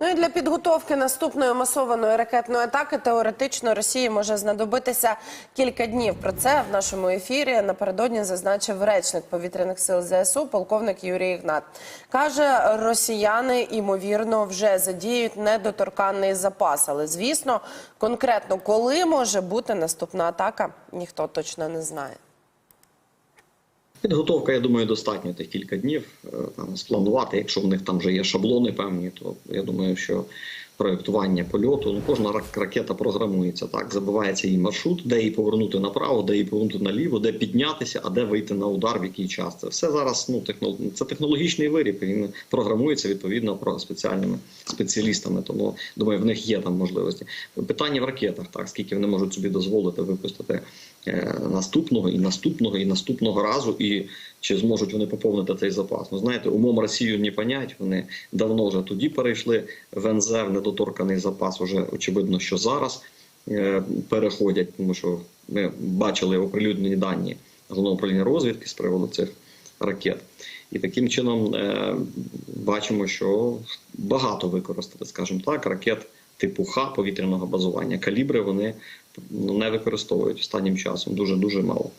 Ну і для підготовки наступної масованої ракетної атаки теоретично Росії може знадобитися кілька днів. Про це в нашому ефірі напередодні зазначив речник повітряних сил ЗСУ, полковник Юрій Ігнат. Каже, росіяни ймовірно вже задіють недоторканний запас. Але звісно, конкретно коли може бути наступна атака, ніхто точно не знає. Підготовка, я думаю, достатньо тих кілька днів е, там спланувати. Якщо в них там вже є шаблони певні, то я думаю, що проєктування польоту, ну кожна рак- ракета програмується так. Забивається її маршрут, де її повернути направо, де її повернути наліво, де піднятися, а де вийти на удар, в який час. Це все зараз ну технол... це технологічний виріб. Він програмується відповідно про спеціальними спеціалістами. Тому думаю, в них є там можливості. Питання в ракетах, так скільки вони можуть собі дозволити випустити е, наступного і наступного і наступного разу, і чи зможуть вони поповнити цей запас. Ну знаєте, умом Росію не понять. Вони давно вже тоді перейшли в НЗ, недоторканий запас. Уже очевидно, що зараз е, переходять, тому що ми бачили оприлюднені дані головного управління розвідки з приводу цих ракет. І таким чином е, бачимо, що багато використати, скажімо так, ракет типу Х повітряного базування. Калібри вони ну, не використовують останнім часом дуже дуже мало.